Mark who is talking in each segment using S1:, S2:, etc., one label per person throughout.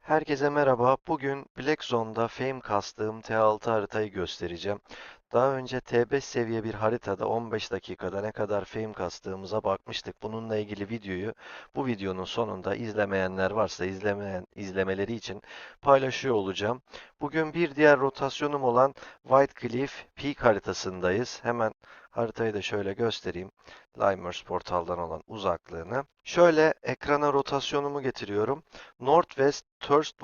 S1: Herkese merhaba. Bugün Black Zone'da Fame kastığım T6 haritayı göstereceğim. Daha önce T5 seviye bir haritada 15 dakikada ne kadar Fame kastığımıza bakmıştık. Bununla ilgili videoyu bu videonun sonunda izlemeyenler varsa izlemeyen izlemeleri için paylaşıyor olacağım. Bugün bir diğer rotasyonum olan White Cliff Peak haritasındayız. Hemen haritayı da şöyle göstereyim. Limers portaldan olan uzaklığını. Şöyle ekrana rotasyonumu getiriyorum. Northwest Thirst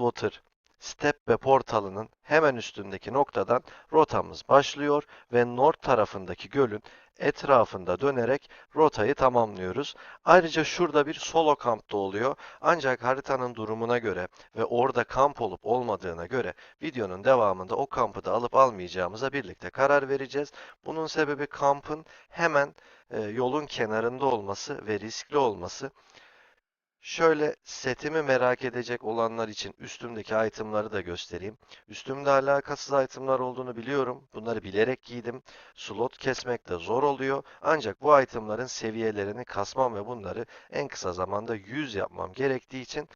S1: Water Steppe portalının hemen üstündeki noktadan rotamız başlıyor ve north tarafındaki gölün etrafında dönerek rotayı tamamlıyoruz. Ayrıca şurada bir solo kamp da oluyor. Ancak haritanın durumuna göre ve orada kamp olup olmadığına göre videonun devamında o kampı da alıp almayacağımıza birlikte karar vereceğiz. Bunun sebebi kampın hemen e, yolun kenarında olması ve riskli olması. Şöyle setimi merak edecek olanlar için üstümdeki itemları da göstereyim. Üstümde alakasız itemlar olduğunu biliyorum. Bunları bilerek giydim. Slot kesmek de zor oluyor. Ancak bu itemların seviyelerini kasmam ve bunları en kısa zamanda 100 yapmam gerektiği için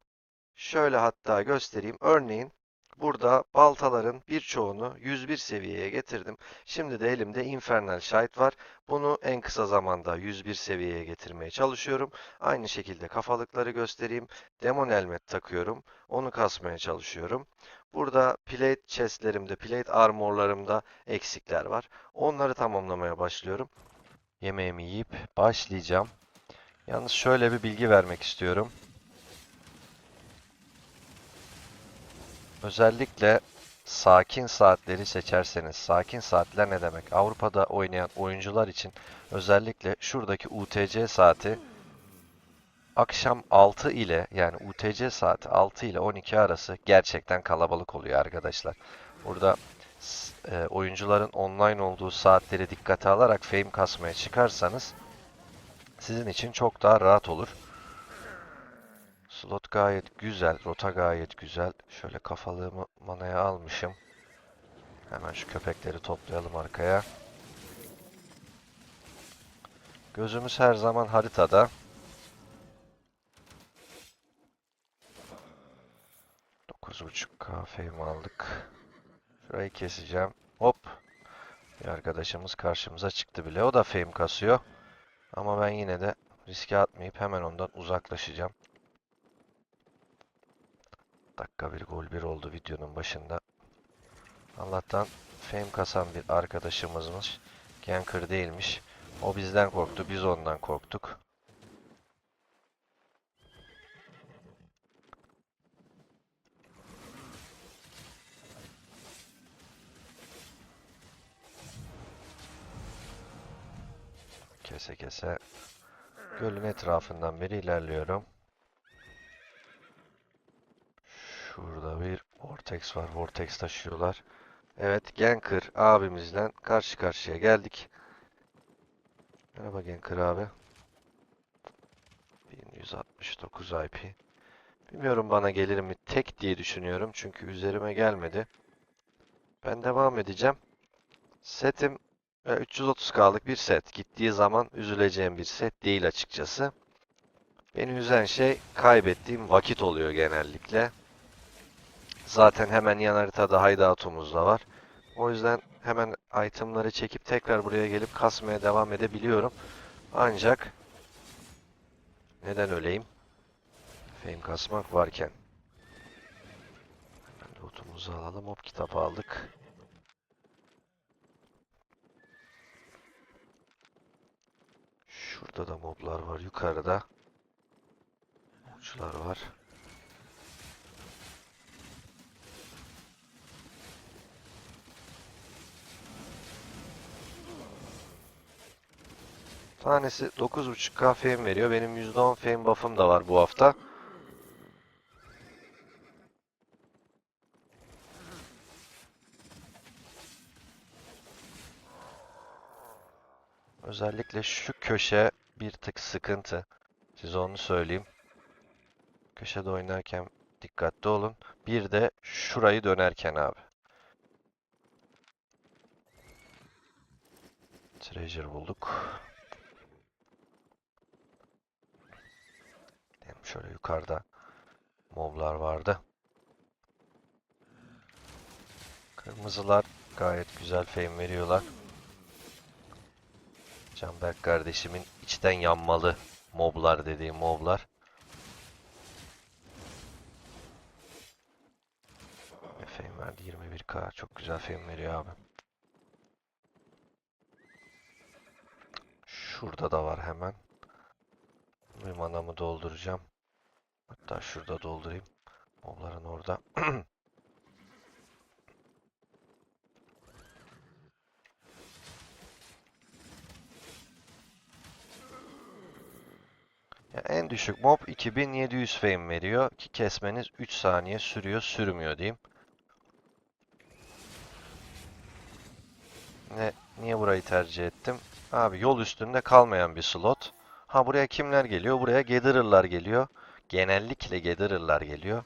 S1: şöyle hatta göstereyim. Örneğin Burada baltaların birçoğunu 101 seviyeye getirdim. Şimdi de elimde Infernal Shite var. Bunu en kısa zamanda 101 seviyeye getirmeye çalışıyorum. Aynı şekilde kafalıkları göstereyim. Demon Helmet takıyorum. Onu kasmaya çalışıyorum. Burada plate chestlerimde, plate armorlarımda eksikler var. Onları tamamlamaya başlıyorum. Yemeğimi yiyip başlayacağım. Yalnız şöyle bir bilgi vermek istiyorum. Özellikle sakin saatleri seçerseniz, sakin saatler ne demek? Avrupa'da oynayan oyuncular için özellikle şuradaki UTC saati akşam 6 ile yani UTC saati 6 ile 12 arası gerçekten kalabalık oluyor arkadaşlar. Burada e, oyuncuların online olduğu saatleri dikkate alarak fame kasmaya çıkarsanız sizin için çok daha rahat olur. Slot gayet güzel. Rota gayet güzel. Şöyle kafalığımı manaya almışım. Hemen şu köpekleri toplayalım arkaya. Gözümüz her zaman haritada. Buçuk kafeyi aldık. Şurayı keseceğim. Hop. Bir arkadaşımız karşımıza çıktı bile. O da fame kasıyor. Ama ben yine de riske atmayıp hemen ondan uzaklaşacağım. Dakika bir gol bir oldu videonun başında. Allah'tan fame kasan bir arkadaşımızmış. Ganker değilmiş. O bizden korktu, biz ondan korktuk. Kese kese gölün etrafından beri ilerliyorum. Şurada bir Vortex var. Vortex taşıyorlar. Evet Genker abimizle karşı karşıya geldik. Merhaba Genker abi. 1169 IP. Bilmiyorum bana gelir mi tek diye düşünüyorum. Çünkü üzerime gelmedi. Ben devam edeceğim. Setim 330K'lık bir set. Gittiği zaman üzüleceğim bir set değil açıkçası. Beni üzen şey kaybettiğim vakit oluyor genellikle. Zaten hemen yan haritada hideout'umuz da var. O yüzden hemen itemları çekip tekrar buraya gelip kasmaya devam edebiliyorum. Ancak neden öleyim? Fame kasmak varken. Lootumuzu alalım. Hop kitap aldık. Şurada da moblar var. Yukarıda. Uçlar var. Tanesi 9.5k fame veriyor. Benim %10 fame buff'ım da var bu hafta. Özellikle şu köşe bir tık sıkıntı. Size onu söyleyeyim. Köşede oynarken dikkatli olun. Bir de şurayı dönerken abi. Treasure bulduk. Şöyle yukarıda moblar vardı. Kırmızılar gayet güzel fame veriyorlar. Canberk kardeşimin içten yanmalı moblar dediği moblar. Fame verdi 21k. Çok güzel fame veriyor abi. Şurada da var hemen. Bir manamı dolduracağım. Hatta şurada doldurayım. Mobların orada. Ya en düşük mob 2700 fame veriyor ki kesmeniz 3 saniye sürüyor sürmüyor diyeyim. Ne, niye burayı tercih ettim? Abi yol üstünde kalmayan bir slot. Ha buraya kimler geliyor? Buraya Gatherer'lar geliyor. Genellikle Gatherer'lar geliyor.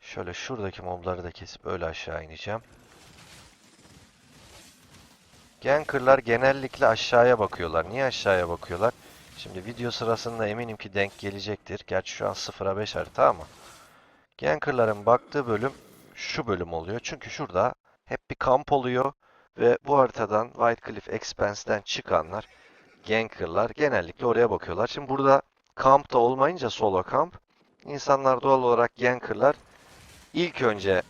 S1: Şöyle şuradaki mobları da kesip öyle aşağı ineceğim. Ganker'lar genellikle aşağıya bakıyorlar. Niye aşağıya bakıyorlar? Şimdi video sırasında eminim ki denk gelecektir. Gerçi şu an 0'a 5 harita ama. Ganker'ların baktığı bölüm şu bölüm oluyor. Çünkü şurada hep bir kamp oluyor. Ve bu haritadan White Cliff Expanse'den çıkanlar, Ganker'lar genellikle oraya bakıyorlar. Şimdi burada kamp da olmayınca solo kamp, insanlar doğal olarak Ganker'lar ilk önce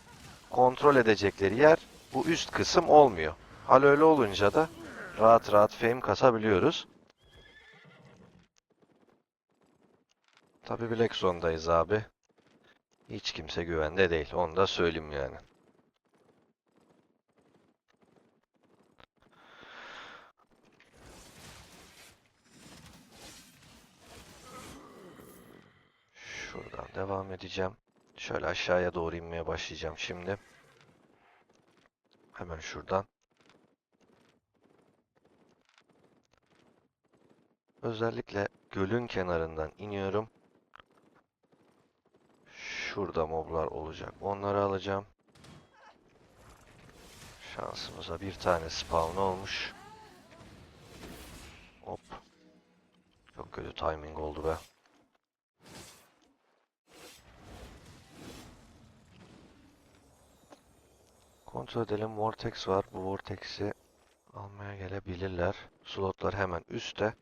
S1: kontrol edecekleri yer bu üst kısım olmuyor. Hal öyle olunca da rahat rahat fame kasabiliyoruz. Tabi Black Zone'dayız abi. Hiç kimse güvende değil. Onu da söyleyeyim yani. Şuradan devam edeceğim. Şöyle aşağıya doğru inmeye başlayacağım şimdi. Hemen şuradan. Özellikle gölün kenarından iniyorum. Şurada moblar olacak. Onları alacağım. Şansımıza bir tane spawn olmuş. Hop. Çok kötü timing oldu be. Kontrol edelim. Vortex var. Bu Vortex'i almaya gelebilirler. Slotlar hemen üstte.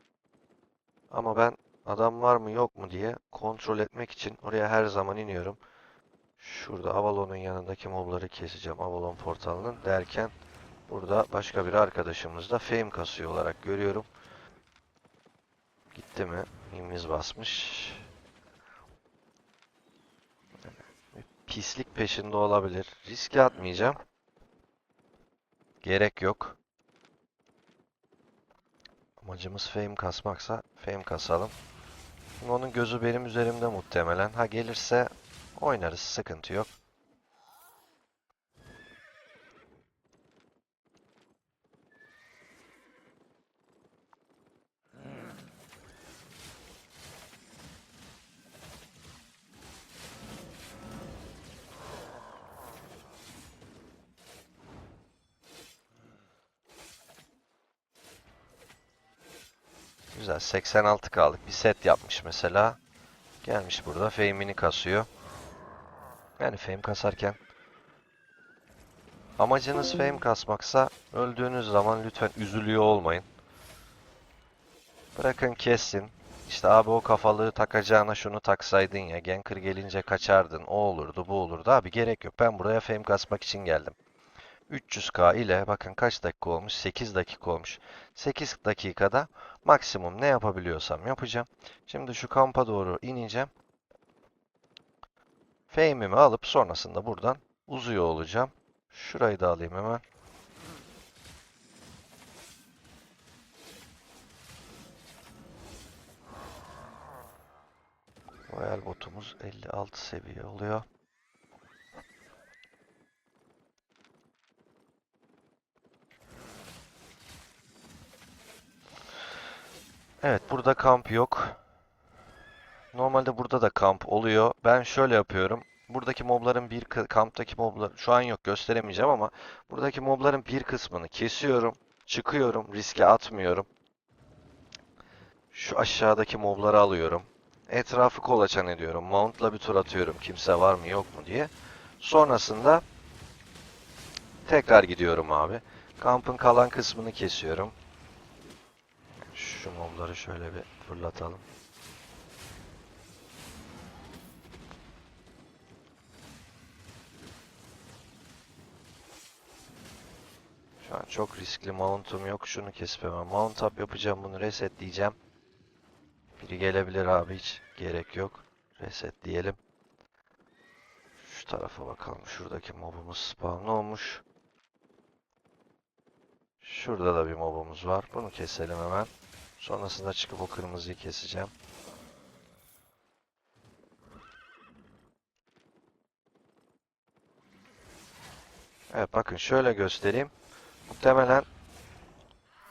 S1: Ama ben adam var mı yok mu diye kontrol etmek için oraya her zaman iniyorum. Şurada Avalon'un yanındaki mobları keseceğim. Avalon portalının derken burada başka bir arkadaşımız da fame kasıyor olarak görüyorum. Gitti mi? Mimiz basmış. Pislik peşinde olabilir. Riske atmayacağım. Gerek yok. Amacımız fame kasmaksa fame kasalım. Şimdi onun gözü benim üzerimde muhtemelen. Ha gelirse oynarız. Sıkıntı yok. Güzel. 86 kaldık. Bir set yapmış mesela. Gelmiş burada. Fame'ini kasıyor. Yani fame kasarken amacınız fame kasmaksa öldüğünüz zaman lütfen üzülüyor olmayın. Bırakın kessin. İşte abi o kafalığı takacağına şunu taksaydın ya. Ganker gelince kaçardın. O olurdu, bu olurdu. Abi gerek yok. Ben buraya fame kasmak için geldim. 300k ile bakın kaç dakika olmuş? 8 dakika olmuş. 8 dakikada maksimum ne yapabiliyorsam yapacağım. Şimdi şu kampa doğru ineceğim. Fame'imi alıp sonrasında buradan uzuyor olacağım. Şurayı da alayım hemen. Royal botumuz 56 seviye oluyor. Evet, burada kamp yok. Normalde burada da kamp oluyor. Ben şöyle yapıyorum. Buradaki mobların bir kamptaki moblar şu an yok gösteremeyeceğim ama buradaki mobların bir kısmını kesiyorum, çıkıyorum, riske atmıyorum. Şu aşağıdaki mobları alıyorum. Etrafı kolaçan ediyorum. Mount'la bir tur atıyorum. Kimse var mı yok mu diye. Sonrasında Tekrar gidiyorum abi. Kampın kalan kısmını kesiyorum. Şu mobları şöyle bir fırlatalım. Şu an çok riskli mount'um yok. Şunu kesip hemen mount up yapacağım. Bunu resetleyeceğim. Biri gelebilir abi hiç gerek yok. Reset diyelim. Şu tarafa bakalım. Şuradaki mobumuz spawn olmuş. Şurada da bir mobumuz var. Bunu keselim hemen. Sonrasında çıkıp o kırmızıyı keseceğim. Evet bakın şöyle göstereyim. Muhtemelen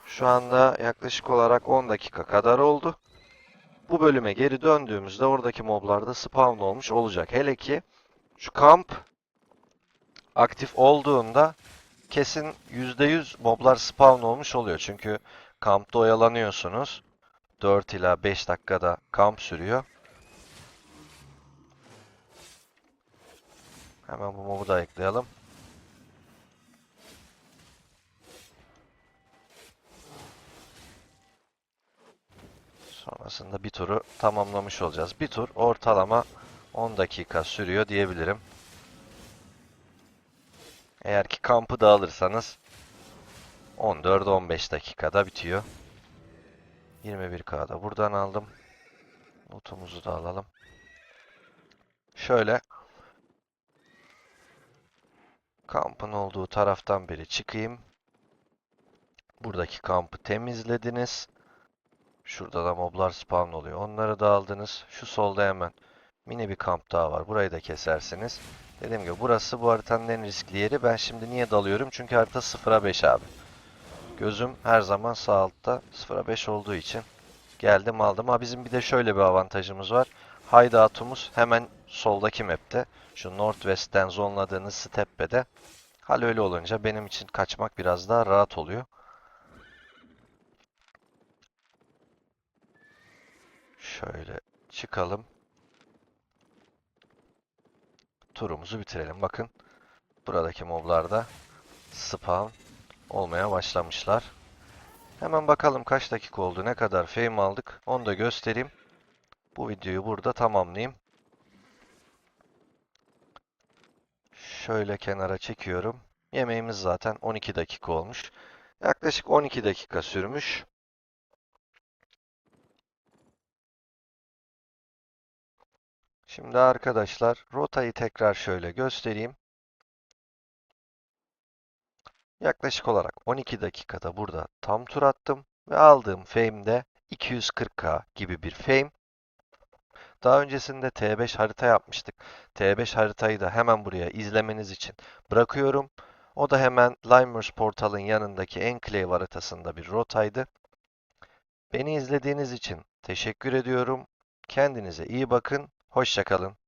S1: şu anda yaklaşık olarak 10 dakika kadar oldu. Bu bölüme geri döndüğümüzde oradaki moblar da spawn olmuş olacak. Hele ki şu kamp aktif olduğunda kesin %100 moblar spawn olmuş oluyor. Çünkü kampta oyalanıyorsunuz. 4 ila 5 dakikada kamp sürüyor. Hemen bu mobu da ayıklayalım. Sonrasında bir turu tamamlamış olacağız. Bir tur ortalama 10 dakika sürüyor diyebilirim. Eğer ki kampı da alırsanız 14-15 dakikada bitiyor. 21K'da buradan aldım. Notumuzu da alalım. Şöyle kampın olduğu taraftan beri çıkayım. Buradaki kampı temizlediniz. Şurada da moblar spawn oluyor. Onları da aldınız. Şu solda hemen mini bir kamp daha var. Burayı da kesersiniz. Dediğim gibi burası bu haritanın en riskli yeri. Ben şimdi niye dalıyorum? Çünkü harita 0'a 5 abi. Gözüm her zaman sağ altta 0'a 5 olduğu için geldim aldım. Ha bizim bir de şöyle bir avantajımız var. Hideout'umuz hemen soldaki map'te. Şu Northwest'ten zonladığınız Steppe'de. Hal öyle olunca benim için kaçmak biraz daha rahat oluyor. Şöyle çıkalım. Turumuzu bitirelim. Bakın buradaki moblarda spawn olmaya başlamışlar. Hemen bakalım kaç dakika oldu, ne kadar fame aldık. Onu da göstereyim. Bu videoyu burada tamamlayayım. Şöyle kenara çekiyorum. Yemeğimiz zaten 12 dakika olmuş. Yaklaşık 12 dakika sürmüş. Şimdi arkadaşlar rotayı tekrar şöyle göstereyim. Yaklaşık olarak 12 dakikada burada tam tur attım ve aldığım fame de 240k gibi bir fame. Daha öncesinde T5 harita yapmıştık. T5 haritayı da hemen buraya izlemeniz için bırakıyorum. O da hemen Limers portalın yanındaki Enclave haritasında bir rotaydı. Beni izlediğiniz için teşekkür ediyorum. Kendinize iyi bakın. Hoşçakalın.